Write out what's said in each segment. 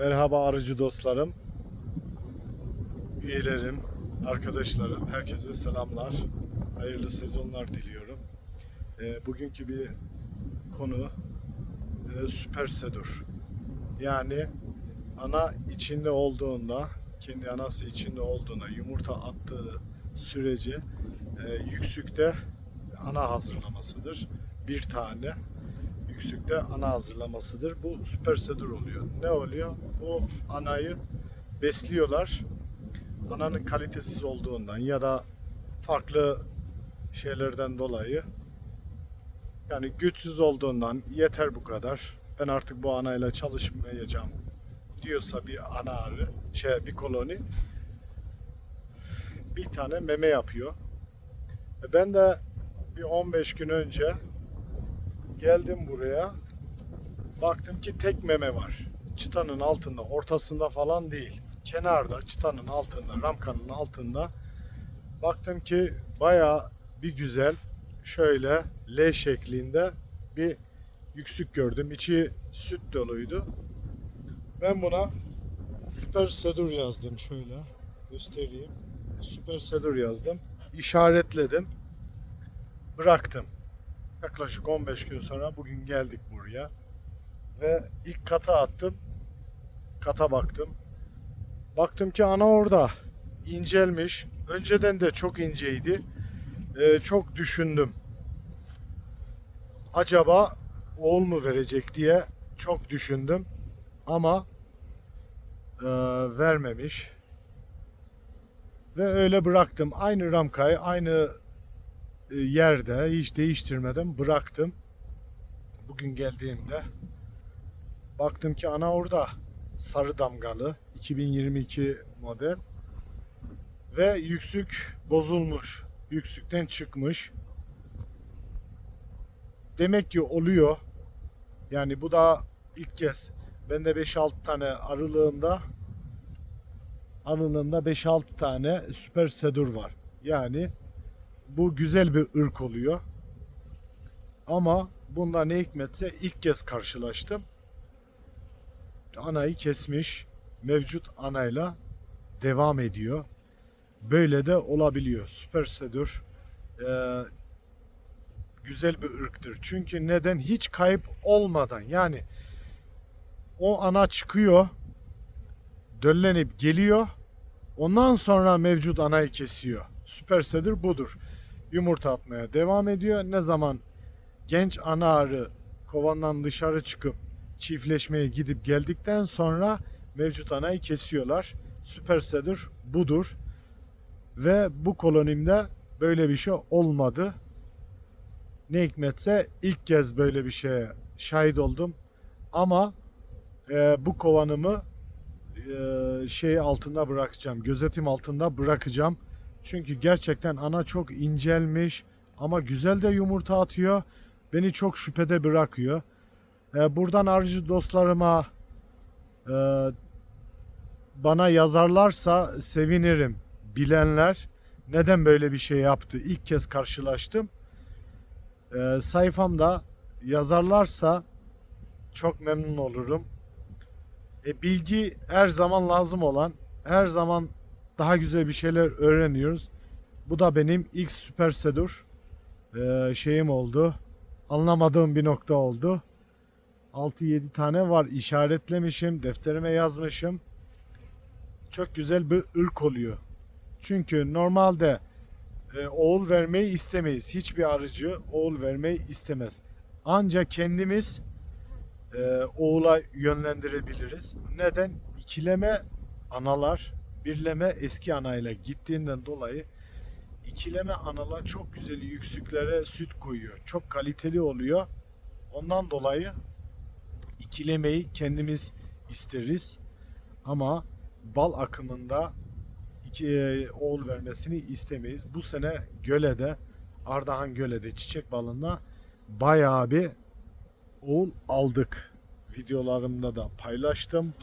Merhaba arıcı dostlarım, üyelerim, arkadaşlarım, herkese selamlar. Hayırlı sezonlar diliyorum. Ee, bugünkü bir konu e, süper sedur. Yani ana içinde olduğunda, kendi anası içinde olduğuna yumurta attığı sürece e, yüksükte ana hazırlamasıdır. Bir tane yüksükte ana hazırlamasıdır. Bu süper sedur oluyor. Ne oluyor? Bu anayı besliyorlar. Ananın kalitesiz olduğundan ya da farklı şeylerden dolayı yani güçsüz olduğundan yeter bu kadar. Ben artık bu anayla çalışmayacağım diyorsa bir ana arı, şey bir koloni bir tane meme yapıyor. E Ben de bir 15 gün önce geldim buraya. Baktım ki tek meme var. Çıtanın altında, ortasında falan değil. Kenarda, çıtanın altında, ramkanın altında. Baktım ki baya bir güzel şöyle L şeklinde bir yüksük gördüm. İçi süt doluydu. Ben buna Süper Sedur yazdım şöyle. Göstereyim. Süper Sedur yazdım. İşaretledim. Bıraktım. Yaklaşık 15 gün sonra bugün geldik buraya. Ve ilk kata attım. Kata baktım. Baktım ki ana orada. İncelmiş. Önceden de çok inceydi. Ee, çok düşündüm. Acaba oğul mu verecek diye çok düşündüm. Ama e, vermemiş. Ve öyle bıraktım. Aynı ramkayı aynı yerde hiç değiştirmeden bıraktım. Bugün geldiğimde baktım ki ana orada sarı damgalı 2022 model ve yüksük bozulmuş. Yüksükten çıkmış. Demek ki oluyor. Yani bu da ilk kez. Ben de 5-6 tane arılığımda arılığımda 5-6 tane süper sedur var. Yani bu güzel bir ırk oluyor. Ama bunda ne hikmetse ilk kez karşılaştım. Anayı kesmiş. Mevcut anayla devam ediyor. Böyle de olabiliyor. Süper sedur eee, güzel bir ırktır. Çünkü neden? Hiç kayıp olmadan yani o ana çıkıyor döllenip geliyor ondan sonra mevcut anayı kesiyor. Süper sedur budur. Yumurta atmaya devam ediyor. Ne zaman genç ana arı kovandan dışarı çıkıp çiftleşmeye gidip geldikten sonra mevcut anayı kesiyorlar. Süper sedur budur. Ve bu kolonimde böyle bir şey olmadı. Ne hikmetse ilk kez böyle bir şeye şahit oldum. Ama e, bu kovanımı e, şey altında bırakacağım. Gözetim altında bırakacağım. Çünkü gerçekten ana çok incelmiş ama güzel de yumurta atıyor. Beni çok şüphede bırakıyor. E, buradan arıcı dostlarıma e, bana yazarlarsa sevinirim. Bilenler neden böyle bir şey yaptı? İlk kez karşılaştım. E, sayfamda yazarlarsa çok memnun olurum. E, bilgi her zaman lazım olan, her zaman daha güzel bir şeyler öğreniyoruz. Bu da benim ilk süper sedur e, şeyim oldu. Anlamadığım bir nokta oldu. 6-7 tane var işaretlemişim, defterime yazmışım. Çok güzel bir ırk oluyor. Çünkü normalde e, oğul vermeyi istemeyiz. Hiçbir arıcı oğul vermeyi istemez. Ancak kendimiz e, oğula yönlendirebiliriz. Neden? İkileme analar birleme eski anayla gittiğinden dolayı ikileme analar çok güzel yüksüklere süt koyuyor. Çok kaliteli oluyor. Ondan dolayı ikilemeyi kendimiz isteriz. Ama bal akımında iki e, oğul vermesini istemeyiz. Bu sene Göle'de Ardahan Göle'de çiçek balında bayağı bir oğul aldık. Videolarımda da paylaştım.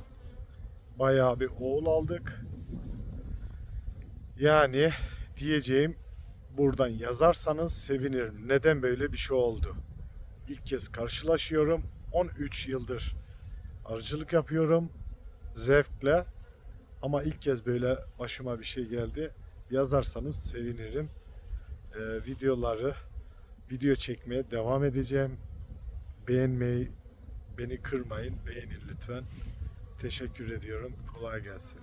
Bayağı bir oğul aldık. Yani diyeceğim buradan yazarsanız sevinirim. Neden böyle bir şey oldu? İlk kez karşılaşıyorum. 13 yıldır arıcılık yapıyorum. zevkle ama ilk kez böyle başıma bir şey geldi. Yazarsanız sevinirim. Ee, videoları video çekmeye devam edeceğim. Beğenmeyi beni kırmayın. Beğenin lütfen. Teşekkür ediyorum. Kolay gelsin.